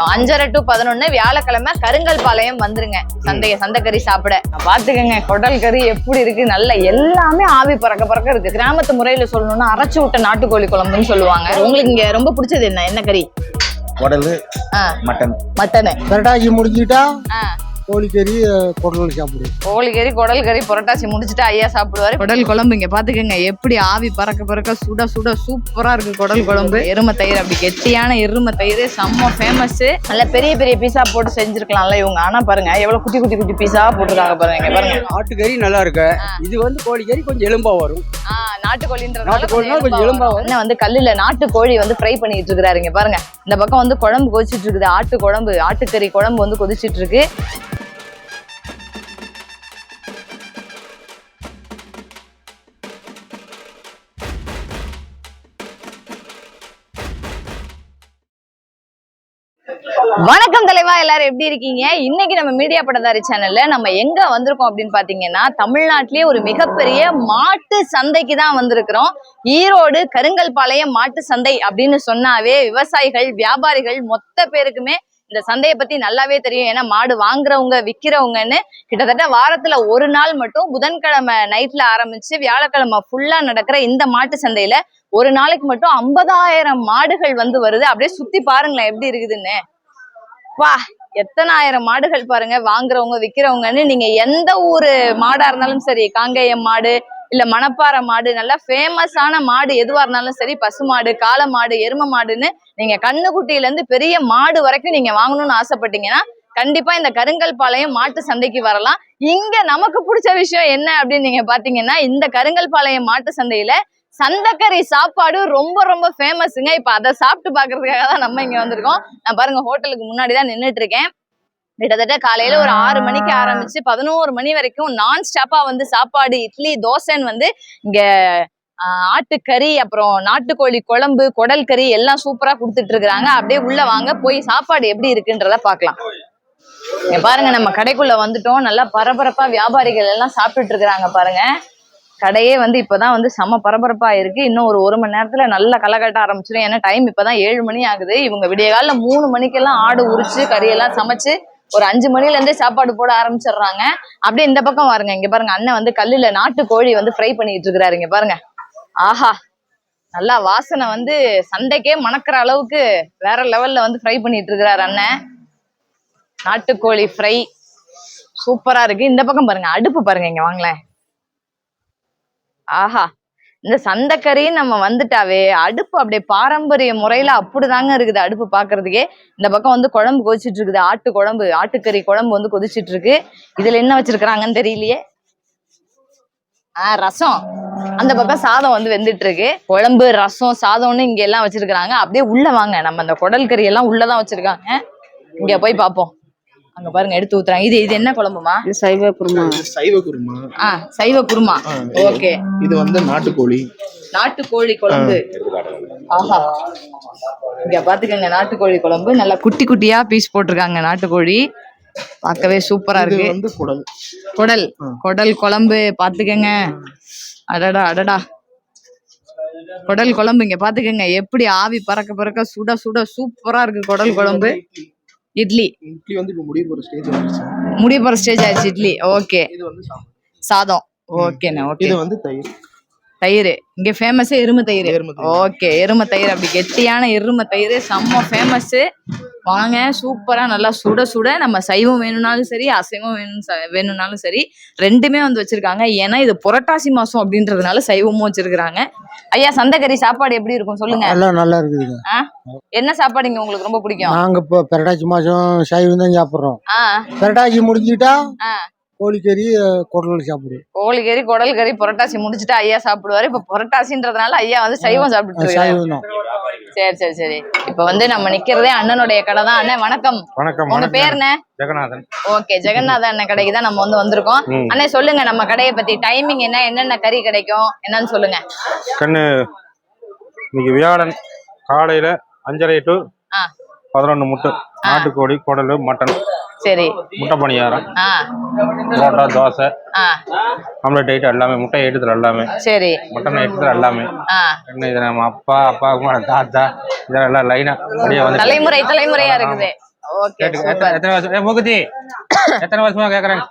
அஞ்சரை டு பதினொன்னு வியாழக்கிழமை கருங்கல் பாளையம் வந்துருங்க. சந்தைய சந்தைக்கறி சாப்பிட. பாத்துக்கங்க குடல் கறி எப்படி இருக்கு நல்ல எல்லாமே ஆவி பறக்க பறக்க இருக்கு. கிராமத்து முறையில சொல்லணும்னா அரைச்சு விட்ட நாட்டுக்கோழி குழம்புன்னு சொல்லுவாங்க. உங்களுக்கு இங்க ரொம்ப பிடிச்சது என்ன? என்ன கறி? குடல் மட்டன். மட்டனு. புரட்டாசி முடிஞ்சுட்டா ஆ, கோழிக்கறி குடல் சாப்பிடுவோம். கோழி கறி குடல் கறி புரட்டாசி முடிச்சுட்டு ஐயா சாப்பிடுவாரு. குடல் குழம்பு இங்க பாத்துக்கங்க. எப்படி ஆவி பறக்க பறக்க சுட சுட சூப்பரா இருக்கு குடல் குழம்பு. எருமை தயிர் அப்படி கெட்டியான எருமை தயிர். செம்ம ஃபேமஸ் நல்ல பெரிய பெரிய பீஸா போட்டு செஞ்சிருக்கலாம்ல இவங்க. ஆனா பாருங்க எவ்வளவு குட்டி குட்டி குட்டி பீஸா போட்டிருக்காங்க பாருங்க பாருங்க. ஆட்டுக்கறி நல்லா இருக்கு. இது வந்து கோழிக்கறி கொஞ்சம் எலும்பா வரும். ஆ, நாட்டுக்கோழின்றதுனால நாட்டுக்கோழினா கொஞ்சம் கொஞ்சம் எலும்பா வரும். வந்து கல்லுல நாட்டுக்கோழி வந்து ஃப்ரை பண்ணிட்டு இருக்காரு இங்க பாருங்க. இந்த பக்கம் வந்து குழம்பு கொதிச்சிட்டு இருக்குது. ஆட்டு குழம்பு ஆட்டுக்கறி குழம்பு வந்து கொதிச்சிட்டு இருக்கு. வணக்கம் தலைவா எல்லாரும் எப்படி இருக்கீங்க? இன்னைக்கு நம்ம மீடியா படதாரி சேனல்ல நம்ம எங்க வந்திருக்கோம் அப்படின்னு பாத்தீங்கன்னா தமிழ்நாட்டிலேயே ஒரு மிகப்பெரிய மாட்டு சந்தைக்கு தான் வந்திருக்கிறோம். ஈரோடு கருங்கல்பாளையம் மாட்டு சந்தை அப்படின்னு சொன்னாவே விவசாயிகள் வியாபாரிகள் மொத்த பேருக்குமே இந்த சந்தையை பத்தி நல்லாவே தெரியும். ஏன்னா மாடு வாங்குறவங்க விக்கிறவங்கன்னு கிட்டத்தட்ட வாரத்துல ஒரு நாள் மட்டும் புதன்கிழமை நைட்ல ஆரம்பிச்சு வியாழக்கிழமை ஃபுல்லா நடக்கிற இந்த மாட்டு சந்தையில ஒரு நாளைக்கு மட்டும் ஐம்பதாயிரம் மாடுகள் வந்து வருது. அப்படியே சுத்தி பாருங்களேன் எப்படி இருக்குதுன்னு. வா எத்தனாயிரம் மாடுகள் பாருங்க வாங்குறவங்க விக்கிறவங்கன்னு நீங்க எந்த ஊரு மாடா இருந்தாலும் சரி காங்கேயம் மாடு இல்ல மணப்பாறை மாடு நல்லா ஃபேமஸான மாடு எதுவா இருந்தாலும் சரி பசு மாடு காளை மாடு எரும மாடுன்னு நீங்க கண்ணுக்குட்டியில இருந்து பெரிய மாடு வரைக்கும் நீங்க வாங்கணும்னு ஆசைப்பட்டீங்கன்னா கண்டிப்பா இந்த கருங்கல் பாளையம் மாட்டு சந்தைக்கு வரலாம். இங்க நமக்கு பிடிச்ச விஷயம் என்ன அப்படின்னு நீங்க பாத்தீங்கன்னா இந்த கருங்கல் பாளையம் மாட்டு சந்தையில சந்தக்கறி சாப்பாடு ரொம்ப ரொம்ப ஃபேமஸுங்க இப்ப அதை சாப்பிட்டு பாக்குறதுக்காக தான் நம்ம இங்க வந்திருக்கோம். நான் பாருங்க ஹோட்டலுக்கு முன்னாடி தான் நின்னுட்டு இருக்கேன் கிட்டத்தட்ட காலையில ஒரு ஆறு மணிக்கு ஆரம்பிச்சு பதினோரு மணி வரைக்கும் நான் ஸ்டாப்பா வந்து சாப்பாடு இட்லி தோசைன்னு வந்து இங்க ஆட்டுக்கறி அப்புறம் நாட்டுக்கோழி குழம்பு குடல் கறி எல்லாம் சூப்பரா கொடுத்துட்டு இருக்காங்க அப்படியே உள்ள வாங்க போய் சாப்பாடு எப்படி இருக்குன்றத பாக்கலாம் இங்க பாருங்க நம்ம கடைக்குள்ள வந்துட்டோம். நல்லா பரபரப்பா வியாபாரிகள் எல்லாம் சாப்பிட்டுட்டு இருக்காங்க பாருங்க. கடையே வந்து இப்பதான் வந்து செம பரபரப்பா இருக்கு. இன்னும் ஒரு ஒரு மணி நேரத்துல நல்லா களை கட்ட ஆரம்பிச்சிடும் ஏன்னா டைம் இப்பதான் ஏழு மணி ஆகுது. இவங்க விடிய காலைல மூணு மணிக்கெல்லாம் ஆடு உரிச்சு கறியெல்லாம் சமைச்சு ஒரு அஞ்சு மணில இருந்தே சாப்பாடு போட ஆரம்பிச்சிடுறாங்க. அப்படியே இந்த பக்கம் பாருங்க இங்க பாருங்க அண்ணன் வந்து கல்லுல நாட்டு கோழி வந்து ஃப்ரை பண்ணிட்டு இருக்கிறாரு இங்க பாருங்க. ஆஹா! நல்லா வாசனை வந்து சண்டைக்கே மணக்கிற அளவுக்கு வேற லெவல்ல வந்து ஃப்ரை பண்ணிட்டு இருக்கிறாரு அண்ணன். நாட்டுக்கோழி ஃப்ரை சூப்பரா இருக்கு. இந்த பக்கம் பாருங்க அடுப்பு பாருங்க இங்க வாங்களேன். ஆஹா இந்த சந்தைக்கறி நம்ம வந்துட்டாவே அடுப்பு அப்படியே பாரம்பரிய முறையில அப்படிதாங்க இருக்குது அடுப்பு பாக்குறதுக்கே. இந்த பக்கம் வந்து குழம்பு கொதிச்சிட்டு இருக்குது ஆட்டு குழம்பு ஆட்டுக்கறி குழம்பு வந்து கொதிச்சிட்டு இருக்கு இதுல என்ன வச்சிருக்கிறாங்கன்னு தெரியலையே? ஆஹ் ரசம். அந்த பக்கம் சாதம் வந்து வெந்துட்டு இருக்கு குழம்பு ரசம் சாதம்னு இங்க எல்லாம் வச்சிருக்கிறாங்க. அப்படியே உள்ள வாங்க. நம்ம அந்த குடல் கறி எல்லாம் உள்ளதான் வச்சிருக்காங்க. இங்க போய் பாப்போம். அங்க பாருங்க எடுத்து ஊத்துறாங்க. இது இது என்ன குழம்புமா? இது சைவ குருமா. சைவ குருமா. ஆ சைவ குருமா. ஓகே. இது வந்து நாட்டுக்கோழி. நாட்டுக்கோழி குழம்பு. ஆஹா. இங்க பாத்துக்கங்க நாட்டுக்கோழி குழம்பு. நல்லா குட்டி குட்டியா பீஸ் போட்டிருக்காங்க நாட்டுக்கோழி. பார்க்கவே சூப்பரா இது இருக்கு. வந்து குடல். குடல். குடல் குழம்பு பாத்துக்கங்க. அடடா அடடா. குடல் குழம்பு இங்க பாத்துக்கங்க. எப்படி ஆவி பறக்க பறக்க சுட சுட சூப்பரா இருக்கு குடல் குழம்பு. இட்லி. இட்லி வந்து இப்ப முடிய போற ஸ்டேஜ் வந்துருச்சு முடிய போற ஸ்டேஜ் ஆயிடுச்சு இட்லி. ஓகே. இது வந்து. சாதம். ஓகேண்ணே ஓகே. இது வந்து தயிர். தயிர். இங்க ஃபேமஸே எருமை தயிர். எருமை தயிர். ஓகே எருமை தயிர். அப்படி கெட்டியான எருமை தயிர். செம்ம ஃபேமஸ் வாங்க சூப்பரா நல்லா சுட சுட நம்ம சைவம் வேணும்னாலும் சரி அசைவம் வேணும் வேணும்னாலும் சரி ரெண்டுமே வந்து வச்சிருக்காங்க. ஏன்னா இது புரட்டாசி மாசம் அப்படின்றதுனால சைவமும் வச்சிருக்காங்க ஐயா சந்தைக்கறி சாப்பாடு எப்படி இருக்கும் சொல்லுங்க. எல்லாம் நல்லா இருக்குதுங்க. ஆ? என்ன சாப்பாடு இங்க உங்களுக்கு ரொம்ப பிடிக்கும்? நாங்க இப்போ புரட்டாசி மாசம் சைவம் தான் சாப்பிட்றோம். புரட்டாசி முடிஞ்சுட்டா. கோழிக்கறி குடல் சாப்பிடுவோம் கோழிக்கறி குடல் கறி புரட்டாசி முடிச்சுட்டு ஐயா சாப்பிடுவாரு. இப்ப புரட்டாசின்றதுனால ஐயா வந்து சைவம் சாப்பிட்டு சைவம் சரி சரி சரி. இப்ப வந்து நம்ம நிக்கிறதே அண்ணனுடைய கடை தான் அண்ணன் வணக்கம். வணக்கம் உங்க பேர் என்ன? ஜெகநாதன். ஓகே ஜெகநாத அண்ணன் கடைக்கு தான் நம்ம வந்து வந்திருக்கோம். அண்ணே சொல்லுங்க நம்ம கடையை பத்தி. டைமிங் என்ன என்னென்ன கறி கிடைக்கும் என்னன்னு சொல்லுங்க. கண்ணு இன்னைக்கு வியாழன் காலையில அஞ்சரை டு ஆ. பதினொன்று முட்டை. நாட்டுக்கோழி குடல் மட்டன். சரி. முட்டை பணியாரம் ஆ. புரோட்டா தோசை ஆ. ஆம்லெட் ஐட்டம் எல்லாமே முட்டை ஐட்டத்தில் எல்லாமே. சரி. மட்டன் ஐட்டத்தில் எல்லாமே. ஆ. என்ன இது நம்ம அப்பா அப்பாவுக்கு நம்ம தாத்தா இதெல்லாம் எல்லாம் லைனா அப்படியே வந்து தலைமுறை தலைமுறையா இருக்குது. ஓகே. எத்தனை எத்தனை வருஷம்? ஏ மூக்குத்தி எத்தனை வருஷமா கேக்குறேன்?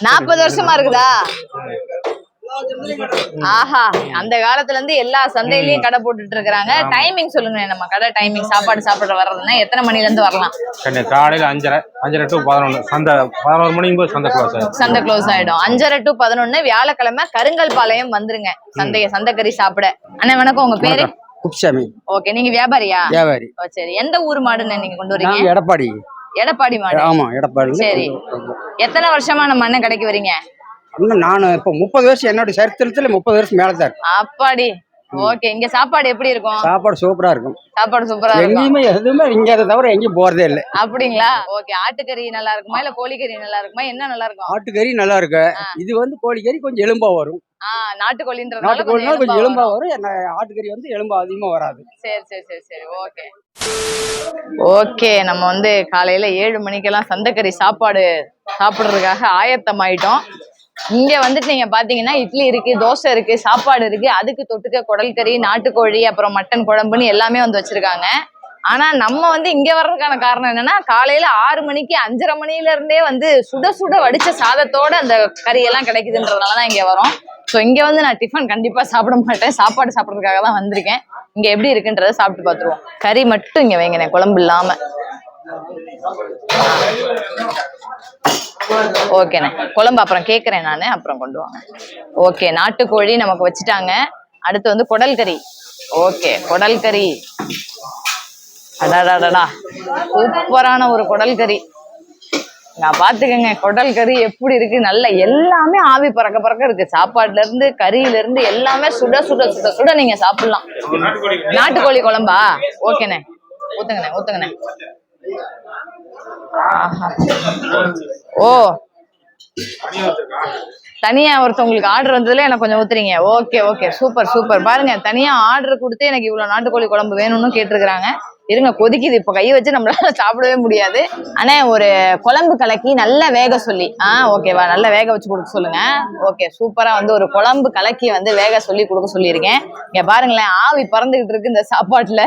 நாற்பது வருஷமா இருக்குதா? ஆஹா அந்த காலத்துல இருந்து எல்லா சந்தையிலயும் கடை போட்டுட்டு இருக்காங்க டைமிங் சொல்லுங்க நம்ம கடை டைமிங் சாப்பாடு சாப்பிட வர்றதுன்னா எத்தனை மணில இருந்து வரலாம்? கண்ணு காலையில அஞ்சரை அஞ்சரை டு பதினொன்று சந்தை பதினோரு மணிக்கு போய் சந்தை க்ளோஸ் ஆயிடும். சந்தை க்ளோஸ் ஆயிடும். அஞ்சரை டு பதினொன்னு வியாழக்கிழமை கருங்கல் பாளையம் வந்துருங்க. சந்தைய சந்தைக்கறி சாப்பிட. அண்ணா வணக்கம். உங்க பேரு? குப்சாமி ஓகே நீங்க வியாபாரியா? வியாபாரி. சரி. எந்த ஊர் மாடுன்னு நீங்க கொண்டு வரீங்க? எடப்பாடி. எடப்பாடி மாடு. ஆமா எடப்பாடி சரி. எத்தனை வருஷமா நம்ம அண்ணன் கடைக்கு வரீங்க? இன்னும் நான் இப்போ முப்பது வருஷம் என்னோட சரித்திரத்துல முப்பது வருஷம் மேல தான் அப்பாடி. ஓகே இங்க சாப்பாடு எப்படி இருக்கும்? சாப்பாடு சூப்பரா இருக்கும். சாப்பாடு சூப்பரா இருக்கும். எங்கேயுமே எதுவுமே இங்க அதை தவிர எங்கேயும் போறதே இல்லை. அப்படிங்களா? ஓகே ஆட்டுக்கறி நல்லா இருக்குமா இல்ல கோழிக்கறி நல்லா இருக்குமா? என்ன நல்லா இருக்கும்? ஆட்டுக்கறி நல்லா இருக்கு. இது வந்து கோழிக்கறி கொஞ்சம் எலும்பா வரும். ஆ நாட்டுக்கோழின்றதுனால நாட்டுக்கோழினா கொஞ்சம் எலும்பா வரும். ஆட்டுக்கறி வந்து எலும்பா அதிகமா வராது. சரி சரி சரி சரி ஓகே. ஓகே நம்ம வந்து காலையில ஏழு மணிக்கெல்லாம் சந்தைக்கறி சாப்பாடு சாப்பிடுறதுக்காக ஆயத்தமாயிட்டோம். இங்க வந்துட்டு நீங்க பாத்தீங்கன்னா இட்லி இருக்கு தோசை இருக்கு சாப்பாடு இருக்கு. அதுக்கு தொட்டுக்க குடல் கறி நாட்டுக்கோழி அப்புறம் மட்டன் குழம்புன்னு எல்லாமே வந்து வச்சிருக்காங்க. ஆனா நம்ம வந்து இங்க வர்றதுக்கான காரணம் என்னன்னா காலையில ஆறு மணிக்கு அஞ்சரை மணில இருந்தே வந்து சுட சுட வடிச்ச சாதத்தோட அந்த கறி எல்லாம் கிடைக்குதுன்றதுனாலதான் இங்க வரோம். ஸோ இங்க வந்து நான் டிஃபன் கண்டிப்பா சாப்பிட மாட்டேன். சாப்பாடு சாப்பிட்றதுக்காக தான் வந்திருக்கேன். இங்க எப்படி இருக்குன்றத சாப்பிட்டு பார்த்துருவோம் கறி மட்டும் இங்க வைங்கண்ணே குழம்பு இல்லாம. ஓகேண்ணே குழம்பு அப்புறம் கேட்குறேன் நான் அப்புறம் கொண்டு வாங்க. ஓகே நாட்டுக்கோழி நமக்கு வச்சுட்டாங்க. அடுத்து வந்து குடல் கறி. ஓகே குடல் கறி. அடாடாடா சூப்பரான ஒரு குடல் கறி. நான் பாத்துக்கங்க குடல் கறி எப்படி இருக்கு? நல்ல எல்லாமே ஆவி பறக்க பறக்க இருக்கு. சாப்பாடுல இருந்து கறியில இருந்து எல்லாமே சுட சுட சுட சுட நீங்க சாப்பிடலாம். நாட்டுக்கோழி குழம்பா? ஓகேண்ணே ஊத்துங்கண்ணே ஊத்துங்கண்ணே. ஓ. தனியா ஒருத்தவங்களுக்கு ஆர்டர் வந்ததுல எனக்கு கொஞ்சம் ஊத்துறீங்க. ஓகே ஓகே சூப்பர் சூப்பர் பாருங்க தனியா ஆர்டர் கொடுத்து எனக்கு இவ்வளவு நாட்டுக்கோழி குழம்பு வேணும்னு கேட்டிருக்கிறாங்க. இருங்க கொதிக்குது. இப்ப கையை வச்சு நம்மளால சாப்பிடவே முடியாது. ஆனா ஒரு குழம்பு கலக்கி நல்லா வேக சொல்லி. ஆ ஓகேவா நல்லா வேக வச்சு கொடுக்க சொல்லுங்க. ஓகே சூப்பரா வந்து ஒரு குழம்பு கலக்கி வந்து வேக சொல்லி கொடுக்க சொல்லியிருக்கேன். இங்க பாருங்களேன் ஆவி பறந்துகிட்டு இருக்கு இந்த சாப்பாட்டுல.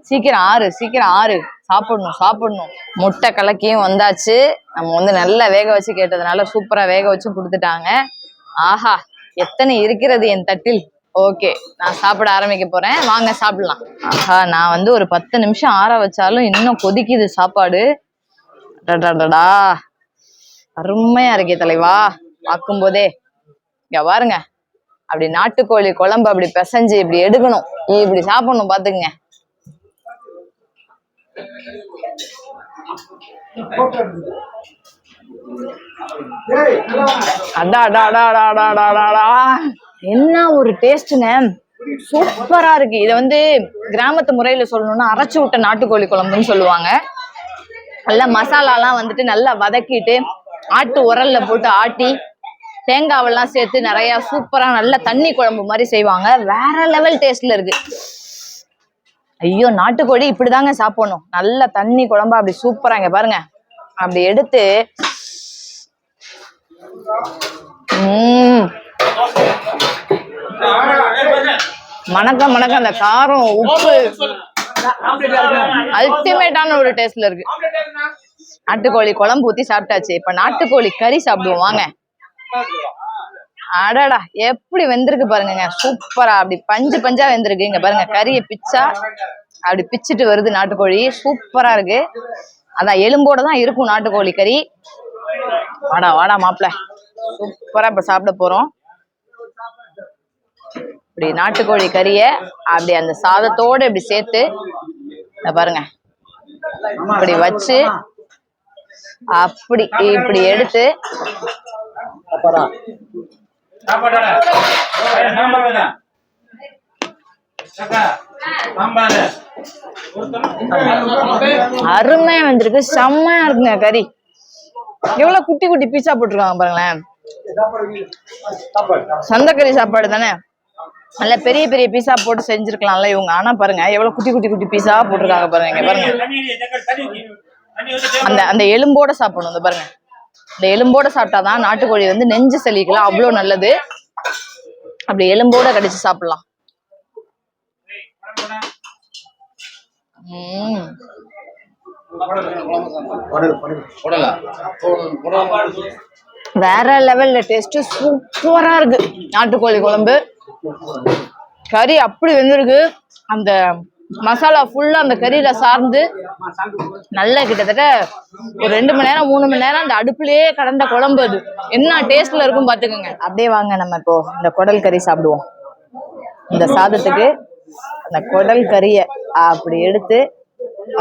சீக்கிரம் ஆறு சீக்கிரம் ஆறு. சாப்பிடணும் சாப்பிடணும். முட்டை கலக்கியும் வந்தாச்சு. நம்ம வந்து நல்லா வேக வச்சு கேட்டதுனால சூப்பரா வேக வச்சு கொடுத்துட்டாங்க. ஆஹா எத்தனை இருக்கிறது என் தட்டில்? ஓகே நான் சாப்பிட ஆரம்பிக்க போறேன். வாங்க சாப்பிடலாம். ஆஹா நான் வந்து ஒரு பத்து நிமிஷம் ஆற வச்சாலும் இன்னும் கொதிக்குது சாப்பாடு. டடா அருமையா இருக்கே தலைவா. பார்க்கும்போதே இங்க பாருங்க. அப்படி நாட்டுக்கோழி குழம்பு அப்படி பிசைஞ்சு இப்படி எடுக்கணும். இப்படி சாப்பிடணும் பாத்துக்குங்க என்ன ஒரு டேஸ்ட்டுங்க சூப்பரா இருக்கு. இதை வந்து கிராமத்து முறையில சொல்லணும்னா அரைச்சு விட்ட நாட்டுக்கோழி குழம்புன்னு சொல்லுவாங்க. நல்லா மசாலாலாம் வந்துட்டு நல்லா வதக்கிட்டு ஆட்டு உரல்ல போட்டு ஆட்டி தேங்காவெல்லாம் சேர்த்து நிறைய சூப்பரா நல்ல தண்ணி குழம்பு மாதிரி செய்வாங்க. வேற லெவல் டேஸ்ட்ல இருக்கு. ஐயோ நாட்டுக்கோழி இப்படிதாங்க சாப்பிடணும். நல்ல தண்ணி குழம்பா அப்படி சூப்பரா இங்க பாருங்க. அப்படி எடுத்து உம் மணக்க மணக்க அந்த காரம் உப்பு. அல்டிமேட்டான ஒரு டேஸ்ட்ல இருக்கு. நாட்டுக்கோழி குழம்பு ஊத்தி சாப்பிட்டாச்சு. இப்ப நாட்டுக்கோழி கறி சாப்பிடுவோம். வாங்க. அடடா எப்படி வெந்திருக்கு பாருங்க சூப்பரா அப்படி பஞ்சு பஞ்சா வெந்திருக்கு இங்க பாருங்க. கறியை பிச்சா அப்படி பிச்சுட்டு வருது நாட்டுக்கோழி. சூப்பரா இருக்கு. அதான் எலும்போட தான் இருக்கும் நாட்டுக்கோழி கறி. வாடா வாடா மாப்பிள சூப்பரா இப்ப சாப்பிட போறோம். இப்படி நாட்டுக்கோழி கறிய அப்படி அந்த சாதத்தோட இப்படி சேர்த்து பாருங்க. இப்படி வச்சு அப்படி இப்படி எடுத்து அருமையா வந்திருக்கு செம்மையா இருக்குங்க கறி எவ்வளவு குட்டி குட்டி பீஸா போட்டிருக்காங்க பாருங்களேன் சந்தைக்கறி சாப்பாடு தானே நல்ல பெரிய பெரிய பீஸா போட்டு செஞ்சிருக்கலாம்ல இவங்க ஆனா பாருங்க எவ்வளவு குட்டி குட்டி குட்டி பீஸா போட்டிருக்காங்க பாருங்க பாருங்க அந்த அந்த எலும்போட சாப்பிடணும் இந்த பாருங்க இந்த எலும்போட சாப்பிட்டாதான் நாட்டுக்கோழி வந்து நெஞ்சு செலிக்கலாம். அவ்வளோ நல்லது. அப்படி எலும்போட கடிச்சு சாப்பிடலாம். உம் வேற லெவல்ல டேஸ்ட் சூப்பரா இருக்கு. நாட்டுக்கோழி குழம்பு. கறி அப்படி வெந்திருக்கு. அந்த மசாலா ஃபுல்லாக அந்த கறியில் சார்ந்து நல்ல கிட்டத்தட்ட ஒரு ரெண்டு மணி நேரம் மூணு மணி நேரம் அந்த அடுப்புலயே கடந்த குழம்பு அது. என்ன டேஸ்ட்ல இருக்கும் பாத்துக்கோங்க. அப்படியே வாங்க நம்ம இப்போ இந்த குடல் கறி சாப்பிடுவோம். இந்த சாதத்துக்கு அந்த குடல் கறியை அப்படி எடுத்து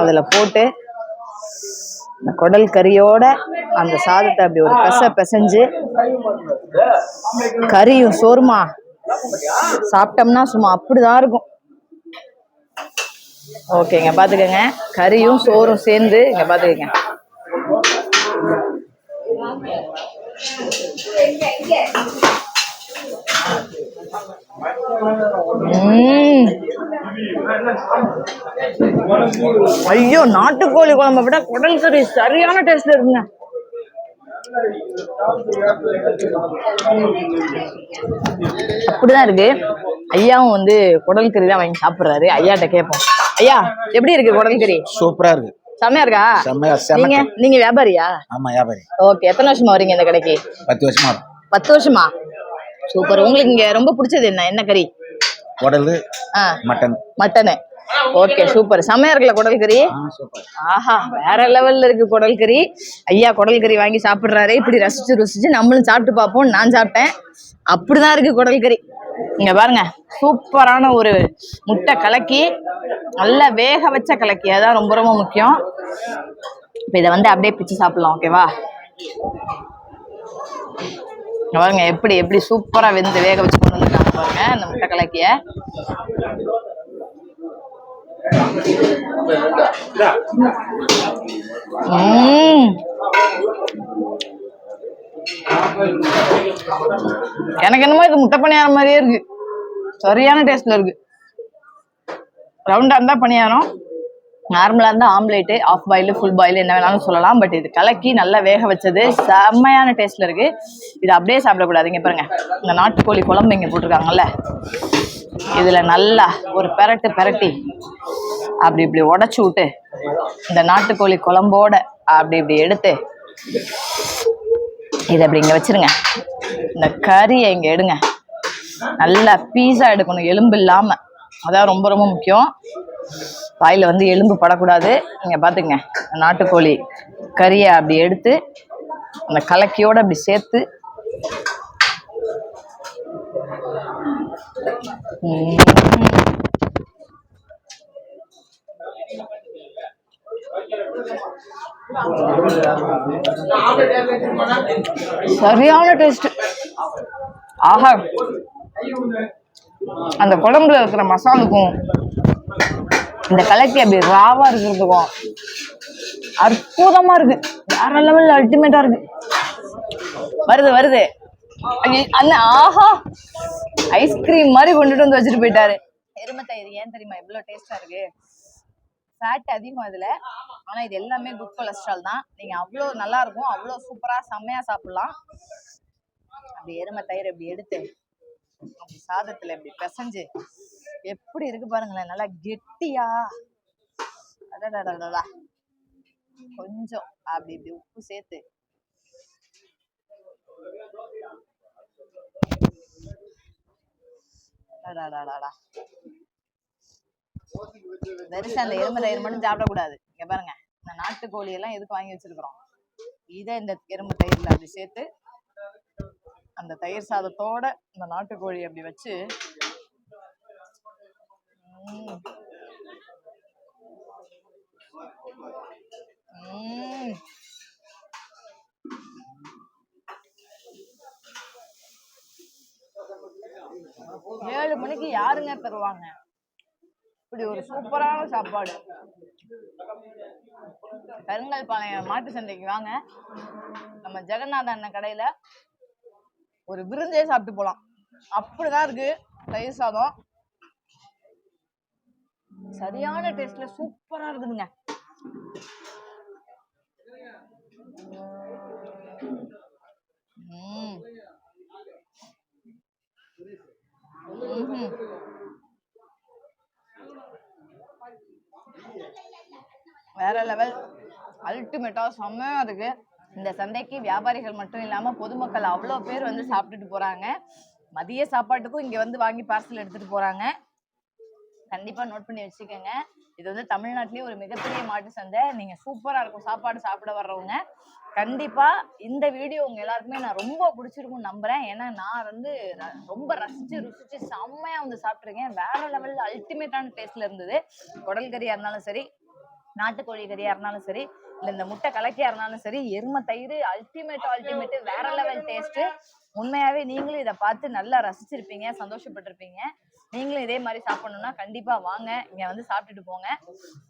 அதுல போட்டு இந்த குடல் கறியோட அந்த சாதத்தை அப்படி ஒரு பெச பிசைஞ்சு கறியும் சோறுமா சாப்பிட்டோம்னா சும்மா அப்படிதான் இருக்கும். ஓகேங்க பார்த்துக்கோங்க கறியும் சோறும் சேர்ந்து இங்க பார்த்துக்கோங்க உம். ஐயோ நாட்டுக்கோழி குழம்ப விட குடல் கறி சரியான டேஸ்ட்ல இருக்குங்க. அப்படிதான் இருக்கு. ஐயாவும் வந்து குடல் கறி தான் வாங்கி சாப்பிடுறாரு. ஐயாட்ட கேட்போம். ஐயா எப்படி இருக்கு குடல் கறி? சூப்பரா இருக்கு. செம்மையா இருக்கா? செம்மையா நீங்க நீங்க வியாபாரியா? ஆமா வியாபாரி. ஓகே எத்தனை வருஷமா வரீங்க இந்த கடைக்கு? பத்து வருஷமா பத்து வருஷமா? சூப்பர். உங்களுக்கு இங்க ரொம்ப பிடிச்சது என்ன? என்ன கறி? குடல் மட்டன். மட்டனு. Okay super. செம்மையா இருக்குல்ல குடல் கறி? சூப்பர். ஆஹா வேற லெவல்ல இருக்கு குடல் கறி. ஐயா குடல் கறி வாங்கி சாப்பிடுறாரு. இப்படி ரசிச்சு ருசிச்சு நம்மளும் சாப்பிட்டு பார்ப்போம் நான் சாப்பிட்டேன். அப்படிதான் இருக்கு குடல் கறி. இங்க பாருங்க சூப்பரான ஒரு முட்டை கலக்கி நல்லா வேக வச்ச கலக்கி. அதான் ரொம்ப ரொம்ப முக்கியம். இப்ப இதை வந்து அப்படியே பிச்சு சாப்பிடலாம் ஓகேவா பாருங்க எப்படி எப்படி சூப்பரா வெந்து வேக வச்சு கொண்டு வந்துருக்காங்க பாருங்க அந்த முட்டை கலக்கிய. உம். எனக்கு என்னமோ இது முட்டை பணியாரம் மாதிரியே இருக்கு. சரியான டேஸ்ட்ல இருக்கு. ரவுண்டா இருந்தா பணியாரம். நார்மலா இருந்தா omelette half boil full boil என்ன வேணாலும் சொல்லலாம். பட் இது கலக்கி நல்லா வேக வச்சது செம்மையான டேஸ்ட்ல இருக்கு. இது அப்படியே சாப்பிடக்கூடாது இங்க பாருங்க. இந்த நாட்டுக்கோழி குழம்பு இங்க போட்டிருக்காங்கல்ல. இதுல நல்லா ஒரு பெரட்டு பெரட்டி அப்படி இப்படி உடச்சி விட்டு இந்த நாட்டுக்கோழி குழம்போட அப்படி இப்படி எடுத்து இதை அப்படி இங்கே வச்சிருங்க. இந்த கறியை இங்கே எடுங்க. நல்லா பீஸா எடுக்கணும் எலும்பு இல்லாமல் அதான் ரொம்ப ரொம்ப முக்கியம். வாயில் வந்து எலும்பு படக்கூடாது. நீங்கள் பார்த்துங்க நாட்டுக்கோழி கறியை அப்படி எடுத்து அந்த கலக்கியோட அப்படி சேர்த்து. ம் சரியான டேஸ்ட். ஆஹா. அந்த குழம்புல இருக்கிற மசாலுக்கும் இந்த கலக்கி அப்படி ராவா இருக்கிறதுக்கும் அற்புதமா இருக்கு. வேற லெவல்ல அல்டிமேட்டா இருக்கு. வருது வருது. அண்ணன் ஆஹா! ஐஸ்கிரீம் மாதிரி கொண்டுட்டு வந்து வச்சுட்டு போயிட்டாரு. எருமை தயிர் ஏன் தெரியுமா? இவ்வளவு டேஸ்டா இருக்கு. ஃபேட் அதிகம் அதில். ஆனால் இது எல்லாமே குட் கொலஸ்ட்ரால் தான். நீங்கள் அவ்வளோ நல்லா இருக்கும் அவ்வளோ சூப்பராக செம்மையாக சாப்பிட்லாம். அப்படி எருமை தயிர் இப்படி எடுத்து அப்படி சாதத்தில் இப்படி பிசைஞ்சு எப்படி இருக்கு பாருங்களேன் நல்லா கெட்டியா. அடடடடடா கொஞ்சம் அப்படி இப்படி உப்பு சேர்த்து. அடடடடடா. அந்த எருமை தயிர் மட்டும் சாப்பிடக்கூடாது. இங்க பாருங்க. நாட்டுக்கோழி எல்லாம் எதுக்கு வாங்கி வச்சிருக்கிறோம்? இதை இந்த எறும்பு தயிர்ல அப்படி சேர்த்து அந்த தயிர் சாதத்தோட இந்த நாட்டுக்கோழி அப்படி வச்சு உம். ஏழு மணிக்கு யாருங்க தருவாங்க? இப்படி ஒரு சூப்பரான சாப்பாடு. கருங்கல் பாளையம் மாட்டு சந்தைக்கு வாங்க. நம்ம ஜெகநாத அண்ணன் கடையில ஒரு விருந்தே சாப்பிட்டு போலாம். அப்படிதான் இருக்கு. தயிர் சாதம். சரியான டேஸ்ட்ல சூப்பரா இருக்குதுங்க. ம் ம் வேற லெவல் அல்டிமேட்டா செம்மையா இருக்கு. இந்த சந்தைக்கு வியாபாரிகள் மட்டும் இல்லாம பொதுமக்கள் அவ்வளோ பேர் வந்து சாப்பிட்டுட்டு போறாங்க. மதிய சாப்பாட்டுக்கும் இங்க வந்து வாங்கி பார்சல் எடுத்துட்டு போறாங்க. கண்டிப்பா நோட் பண்ணி வச்சுக்கோங்க. இது வந்து தமிழ்நாட்டிலேயே ஒரு மிகப்பெரிய மாட்டு சந்தை. நீங்க சூப்பரா இருக்கும். சாப்பாடு சாப்பிட வர்றவங்க. கண்டிப்பா இந்த வீடியோ உங்க எல்லாருக்குமே நான் ரொம்ப பிடிச்சிருக்கும்னு நம்புறேன். ஏன்னா நான் வந்து ரொம்ப ரசிச்சு ருசிச்சு செம்மையா வந்து சாப்பிட்ருக்கேன் வேற லெவல்ல அல்டிமேட்டான டேஸ்ட்ல இருந்தது. குடல் கறியா இருந்தாலும் சரி நாட்டுக்கோழி கறியா இருந்தாலும் சரி இல்ல இந்த முட்டை கலக்கியா இருந்தாலும் சரி எருமை தயிர் அல்டிமேட் அல்டிமேட் வேற லெவல் டேஸ்ட் உண்மையாவே நீங்களும் இதை பார்த்து நல்லா ரசிச்சிருப்பீங்க சந்தோஷப்பட்டிருப்பீங்க. நீங்களும் இதே மாதிரி சாப்பிடணும்னா கண்டிப்பா வாங்க இங்க வந்து சாப்பிட்டுட்டு போங்க.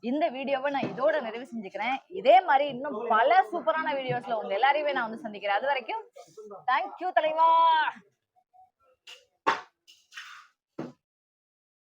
இந்த வீடியோவை நான் இதோட நிறைவு செஞ்சுக்கிறேன். இதே மாதிரி இன்னும் பல சூப்பரான வீடியோஸ்ல உங்க எல்லாரையுமே நான் வந்து சந்திக்கிறேன். அது வரைக்கும் தேங்க்யூ தலைவா!